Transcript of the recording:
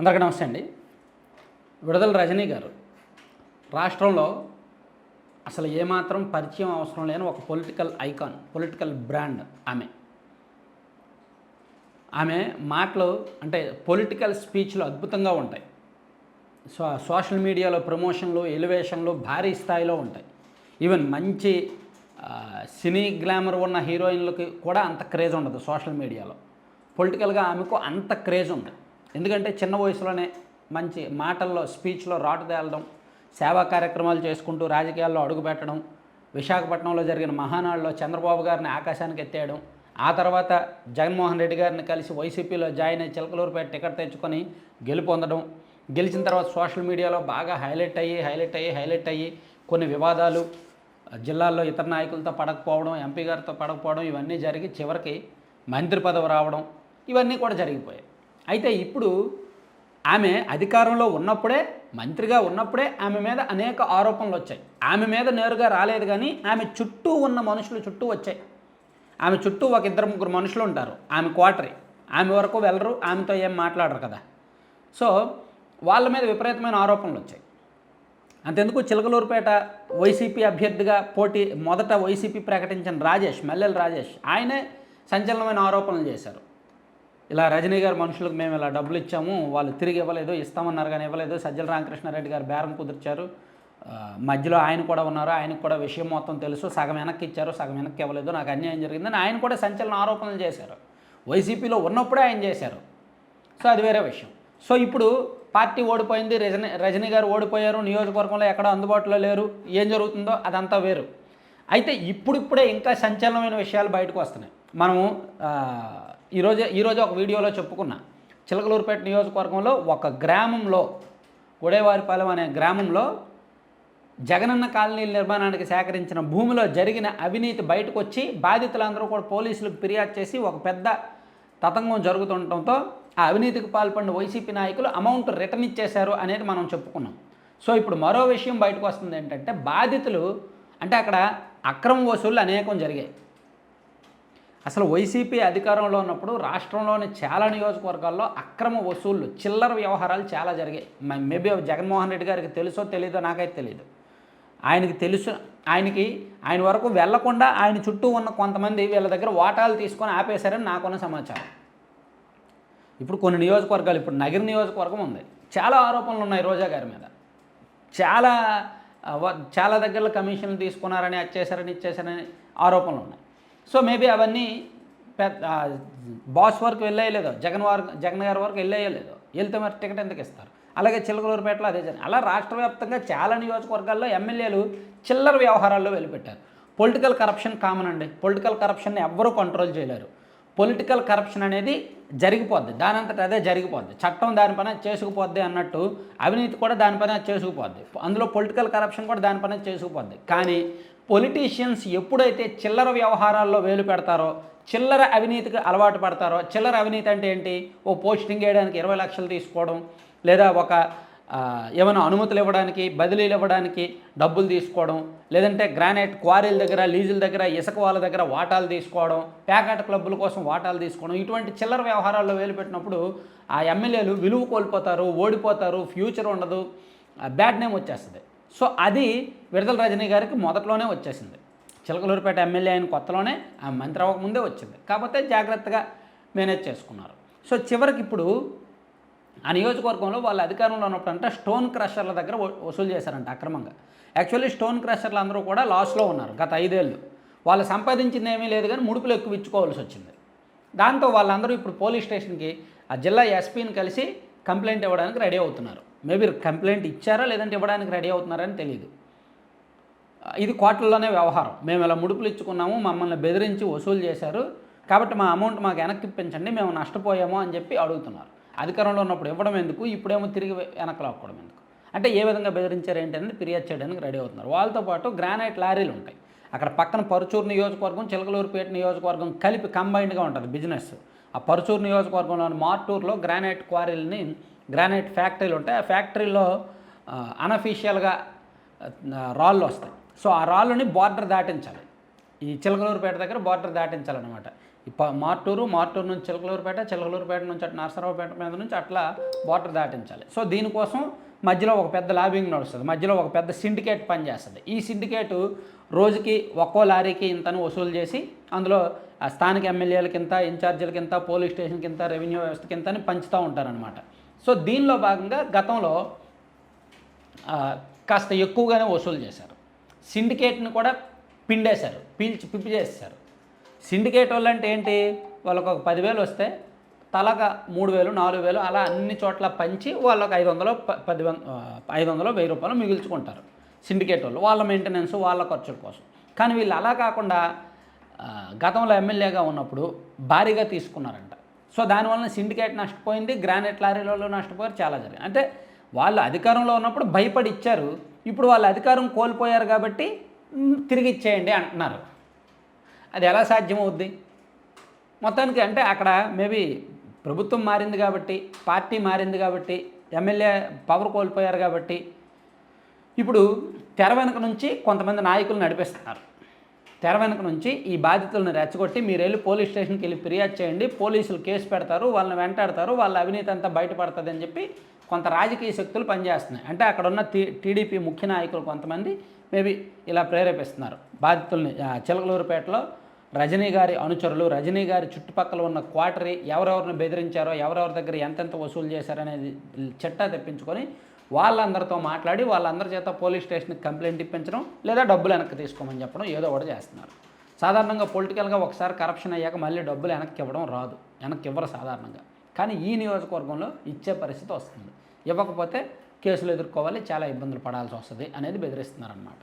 అందరికీ నమస్తే అండి. విడుదల రజనీ గారు. రాష్ట్రంలో అసలు ఏమాత్రం పరిచయం అవసరం లేని ఒక పొలిటికల్ ఐకాన్ పొలిటికల్ బ్రాండ్ ఆమె. ఆమె మాటలు అంటే పొలిటికల్ స్పీచ్లు అద్భుతంగా ఉంటాయి. సో సోషల్ మీడియాలో ప్రమోషన్లు ఎలివేషన్లు భారీ స్థాయిలో ఉంటాయి. ఈవెన్ మంచి సినీ గ్లామర్ ఉన్న హీరోయిన్లకి కూడా అంత క్రేజ్ ఉండదు సోషల్ మీడియాలో పొలిటికల్గా ఆమెకు అంత క్రేజ్ ఉంది ఎందుకంటే చిన్న వయసులోనే మంచి మాటల్లో స్పీచ్లో రాటు తేలడం సేవా కార్యక్రమాలు చేసుకుంటూ రాజకీయాల్లో అడుగుపెట్టడం విశాఖపట్నంలో జరిగిన మహానాడులో చంద్రబాబు గారిని ఆకాశానికి ఎత్తేయడం ఆ తర్వాత జగన్మోహన్ రెడ్డి గారిని కలిసి వైసీపీలో జాయిన్ అయ్యి చిలకలూరుపేట టికెట్ తెచ్చుకొని గెలుపొందడం గెలిచిన తర్వాత సోషల్ మీడియాలో బాగా హైలైట్ అయ్యి హైలైట్ అయ్యి హైలైట్ అయ్యి కొన్ని వివాదాలు జిల్లాల్లో ఇతర నాయకులతో పడకపోవడం ఎంపీ గారితో పడకపోవడం ఇవన్నీ జరిగి చివరికి మంత్రి పదవి రావడం ఇవన్నీ కూడా జరిగిపోయాయి. అయితే ఇప్పుడు ఆమె అధికారంలో ఉన్నప్పుడే మంత్రిగా ఉన్నప్పుడే ఆమె మీద అనేక ఆరోపణలు వచ్చాయి. ఆమె మీద నేరుగా రాలేదు కానీ ఆమె చుట్టూ ఉన్న మనుషులు చుట్టూ వచ్చాయి. ఆమె చుట్టూ ఒక ఇద్దరు ముగ్గురు మనుషులు ఉంటారు. ఆమె క్వార్టరీ. ఆమె వరకు వెళ్ళరు ఆమెతో ఏం మాట్లాడరు కదా. సో వాళ్ళ మీద విపరీతమైన ఆరోపణలు వచ్చాయి. అంతెందుకు చిలకలూరుపేట వైసీపీ అభ్యర్థిగా పోటీ మొదట వైసీపీ ప్రకటించిన రాజేష్ మల్లెల రాజేష్ ఆయనే సంచలనమైన ఆరోపణలు చేశారు. ఇలా రజనీ గారు మనుషులకు మేము ఇలా డబ్బులు ఇచ్చాము వాళ్ళు తిరిగి ఇవ్వలేదు ఇస్తామన్నారు కానీ ఇవ్వలేదు. సజ్జల రామకృష్ణారెడ్డి గారు బేరం కుదిర్చారు. మధ్యలో ఆయన కూడా ఉన్నారు. ఆయనకు కూడా విషయం మొత్తం తెలుసు. సగం వెనక్కి ఇచ్చారు సగం వెనక్కి ఇవ్వలేదు. నాకు అన్యాయం జరిగిందని ఆయన కూడా సంచలన ఆరోపణలు చేశారు. వైసీపీలో ఉన్నప్పుడే ఆయన చేశారు. సో అది వేరే విషయం. సో ఇప్పుడు పార్టీ ఓడిపోయింది రజనీ రజనీ గారు ఓడిపోయారు నియోజకవర్గంలో ఎక్కడ అందుబాటులో లేరు. ఏం జరుగుతుందో అదంతా వేరు. అయితే ఇప్పుడిప్పుడే ఇంకా సంచలనమైన విషయాలు బయటకు వస్తున్నాయి. మనము ఈరోజు ఈరోజు ఒక వీడియోలో చెప్పుకున్నా. చిలకలూరుపేట నియోజకవర్గంలో ఒక గ్రామంలో గుడేవారిపాలెం అనే గ్రామంలో జగనన్న కాలనీల నిర్మాణానికి సేకరించిన భూమిలో జరిగిన అవినీతి బయటకు వచ్చి బాధితులందరూ కూడా పోలీసులకు ఫిర్యాదు చేసి ఒక పెద్ద తతంగం జరుగుతుండటంతో ఆ అవినీతికి పాల్పడిన వైసీపీ నాయకులు అమౌంట్ రిటర్న్ ఇచ్చేశారు అనేది మనం చెప్పుకున్నాం. సో ఇప్పుడు మరో విషయం బయటకు వస్తుంది ఏంటంటే బాధితులు అంటే అక్కడ అక్రమ వసూళ్ళు అనేకం జరిగాయి. అసలు వైసీపీ అధికారంలో ఉన్నప్పుడు రాష్ట్రంలోని చాలా నియోజకవర్గాల్లో అక్రమ వసూళ్ళు చిల్లర వ్యవహారాలు చాలా జరిగాయి. మేబీ జగన్మోహన్ రెడ్డి గారికి తెలుసో తెలీదో నాకైతే తెలియదు ఆయనకి తెలుసు ఆయనకి ఆయన వరకు వెళ్ళకుండా ఆయన చుట్టూ ఉన్న కొంతమంది వీళ్ళ దగ్గర వాటాలు తీసుకొని ఆపేశారని నాకున్న సమాచారం. ఇప్పుడు కొన్ని నియోజకవర్గాలు ఇప్పుడు నగర నియోజకవర్గం ఉంది. చాలా ఆరోపణలు ఉన్నాయి రోజా గారి మీద. చాలా వ- చాలా దగ్గరలో కమిషన్లు తీసుకున్నారని అది చేశారని ఇచ్చేశారని ఆరోపణలు ఉన్నాయి. సో మేబీ అవన్నీ పెద్ద బాస్ వరకు వెళ్ళేయలేదు జగన్ వారు జగన్ గారి వరకు వెళ్ళేయలేదు. వెళ్తే మరి టికెట్ ఎందుకు ఇస్తారు? అలాగే చిలకలూరుపేటలో అదే జరిగింది. అలా రాష్ట్ర వ్యాప్తంగా చాలా నియోజకవర్గాల్లో ఎమ్మెల్యేలు చిల్లర వ్యవహారాల్లో వెళ్ళిపెట్టారు పొలిటికల్ కరప్షన్ కామన్ అండి. పొలిటికల్ కరప్షన్ని ఎవ్వరూ కంట్రోల్ చేయలేరు. పొలిటికల్ కరప్షన్ అనేది జరిగిపోద్ది. దానంతట అదే జరిగిపోద్ది. చట్టం దానిపైన చేసుకుపోద్ది అన్నట్టు అవినీతి కూడా దానిపైన అది చేసుకుపోద్ది. అందులో పొలిటికల్ కరప్షన్ కూడా దానిపైన చేసుకుపోద్ది. కానీ పొలిటీషియన్స్ ఎప్పుడైతే చిల్లర వ్యవహారాల్లో వేలు పెడతారో చిల్లర అవినీతికి అలవాటు పడతారో చిల్లర అవినీతి అంటే ఏంటి? ఓ పోస్టింగ్ వేయడానికి ఇరవై లక్షలు తీసుకోవడం లేదా ఒక ఏమైనా అనుమతులు ఇవ్వడానికి బదిలీలు ఇవ్వడానికి డబ్బులు తీసుకోవడం లేదంటే గ్రానైట్ క్వారీల దగ్గర లీజుల దగ్గర ఇసుక వాళ్ళ దగ్గర వాటాలు తీసుకోవడం ప్యాకెట్ క్లబ్బుల కోసం వాటాలు తీసుకోవడం ఇటువంటి చిల్లర వ్యవహారాల్లో వేలు పెట్టినప్పుడు ఆ ఎమ్మెల్యేలు విలువ కోల్పోతారు ఓడిపోతారు ఫ్యూచర్ ఉండదు బ్యాడ్ నేమ్ వచ్చేస్తుంది. సో అది విడుదల రజనీ గారికి మొదట్లోనే వచ్చేసింది. చిలకలూరుపేట ఎమ్మెల్యే అయిన కొత్తలోనే ఆ మంత్రి అవ్వకముందే వచ్చింది. కాకపోతే జాగ్రత్తగా మేనేజ్ చేసుకున్నారు. సో చివరికి ఇప్పుడు ఆ నియోజకవర్గంలో వాళ్ళ అధికారంలో ఉన్నప్పుడు అంటే స్టోన్ క్రషర్ల దగ్గర వసూలు చేశారంట అక్రమంగా. యాక్చువల్లీ స్టోన్ క్రషర్లు అందరూ కూడా లాస్లో ఉన్నారు గత ఐదేళ్ళు. వాళ్ళు సంపాదించింది ఏమీ లేదు కానీ ముడుపులు ఎక్కువ ఇచ్చుకోవాల్సి వచ్చింది. దాంతో వాళ్ళందరూ ఇప్పుడు పోలీస్ స్టేషన్కి ఆ జిల్లా ఎస్పీని కలిసి కంప్లైంట్ ఇవ్వడానికి రెడీ అవుతున్నారు. మేబీ కంప్లైంట్ ఇచ్చారా లేదంటే ఇవ్వడానికి రెడీ అవుతున్నారని తెలియదు ఇది కోట్లలోనే వ్యవహారం. మేము ఇలా ముడుపులు ఇచ్చుకున్నాము మమ్మల్ని బెదిరించి వసూలు చేశారు. కాబట్టి మా అమౌంట్ మాకు వెనక్కి ఇప్పించండి మేము నష్టపోయాము అని చెప్పి అడుగుతున్నారు. అధికారంలో ఉన్నప్పుడు ఇవ్వడం ఎందుకు? ఇప్పుడేమో తిరిగి వెనక లాక్కోవడం ఎందుకు? అంటే ఏ విధంగా బెదిరించారు ఏంటనేది ఫిర్యాదు చేయడానికి రెడీ అవుతున్నారు. వాళ్ళతో పాటు గ్రానైట్ లారీలు ఉంటాయి. అక్కడ పక్కన పరుచూరు నియోజకవర్గం చిలకలూరుపేట నియోజకవర్గం కలిపి కంబైన్డ్గా ఉంటుంది బిజినెస్. ఆ పరుచూరు నియోజకవర్గంలోని మార్టూర్లో గ్రానైట్ క్వారీలని గ్రానైట్ ఫ్యాక్టరీలు ఉంటాయి. ఆ ఫ్యాక్టరీలో అనఫీషియల్గా రాళ్ళు వస్తాయి. సో ఆ రాళ్ళని బార్డర్ దాటించాలి. ఈ చిలకలూరుపేట దగ్గర బార్డర్ దాటించాలన్నమాట. ఈ మార్టూరు మార్టూరు నుంచి చిలకలూరుపేట చిలకలూరుపేట నుంచి అటు నరసరావుపేట మీద నుంచి అట్లా బార్డర్ దాటించాలి. సో దీనికోసం మధ్యలో ఒక పెద్ద లాబింగ్ నడుస్తుంది. మధ్యలో ఒక పెద్ద సిండికేట్ పనిచేస్తుంది ఈ సిండికేట్ రోజుకి ఒక్కో లారీకి ఇంతను వసూలు చేసి అందులో ఆ స్థానిక ఎమ్మెల్యేల కింద ఇన్ఛార్జీలకి పోలీస్ స్టేషన్ కింద రెవెన్యూ వ్యవస్థకి ఇంత అని పంచుతూ ఉంటారనమాట సో దీనిలో భాగంగా గతంలో కాస్త ఎక్కువగానే వసూలు చేశారు. సిండికేట్ని కూడా పిండేశారు. పీల్చి పిప్పి చేస్తారు సిండికేట్ వాళ్ళు అంటే ఏంటి? వాళ్ళకు ఒక పదివేలు వస్తే తలగా మూడు వేలు నాలుగు వేలు అలా అన్ని చోట్ల పంచి వాళ్ళకి ఐదు వందలు ప- పది ఐదు వందలు వెయ్యి రూపాయలు మిగుల్చుకుంటారు సిండికేట్ వాళ్ళు. వాళ్ళ మెయింటెనెన్స్ వాళ్ళ ఖర్చుల కోసం. కానీ వీళ్ళు అలా కాకుండా గతంలో ఎమ్మెల్యేగా ఉన్నప్పుడు భారీగా తీసుకున్నారంట. సో దానివల్ల సిండికేట్ నష్టపోయింది గ్రానైట్ లారీలలో నష్టపోయారు చాలా జరిగింది. అంటే వాళ్ళు అధికారంలో ఉన్నప్పుడు భయపడి ఇచ్చారు ఇప్పుడు వాళ్ళు అధికారం కోల్పోయారు కాబట్టి తిరిగి ఇచ్చేయండి అంటున్నారు. అది ఎలా సాధ్యమవుద్ది? మొత్తానికి అంటే అక్కడ మేబీ ప్రభుత్వం మారింది కాబట్టి పార్టీ మారింది కాబట్టి ఎమ్మెల్యే పవర్ కోల్పోయారు కాబట్టి ఇప్పుడు తెర వెనక నుంచి కొంతమంది నాయకులు నడిపిస్తున్నారు. తెర వెనక నుంచి ఈ బాధితులను రెచ్చగొట్టి మీరు వెళ్ళి పోలీస్ స్టేషన్కి వెళ్ళి ఫిర్యాదు చేయండి పోలీసులు కేసు పెడతారు వాళ్ళని వెంటాడతారు వాళ్ళ అవినీతి అంతా బయటపడుతుంది అని చెప్పి కొంత రాజకీయ శక్తులు పనిచేస్తున్నాయి. అంటే అక్కడ ఉన్న టీ టీడీపీ ముఖ్య నాయకులు కొంతమంది మేబీ ఇలా ప్రేరేపిస్తున్నారు. బాధితుల్ని చిలకలూరుపేటలో రజనీ గారి అనుచరులు రజనీ గారి చుట్టుపక్కల ఉన్న క్వార్టరీ ఎవరెవరిని బెదిరించారో ఎవరెవరి దగ్గర ఎంతెంత వసూలు చేశారనేది చిట్టా తెప్పించుకొని వాళ్ళందరితో మాట్లాడి వాళ్ళందరి చేత పోలీస్ స్టేషన్కి కంప్లైంట్ ఇప్పించడం లేదా డబ్బులు వెనక్కి తీసుకోమని చెప్పడం ఏదో ఒకటి చేస్తున్నారు. సాధారణంగా పొలిటికల్గా ఒకసారి కరప్షన్ అయ్యాక మళ్ళీ డబ్బులు వెనక్కి ఇవ్వడం రాదు. వెనక్కి ఇవ్వరు సాధారణంగా. కానీ ఈ నియోజకవర్గంలో ఇచ్చే పరిస్థితి వస్తుంది. ఇవ్వకపోతే కేసులు ఎదుర్కోవాలి చాలా ఇబ్బందులు పడాల్సి వస్తుంది అనేది బెదిరిస్తున్నారన్నమాట.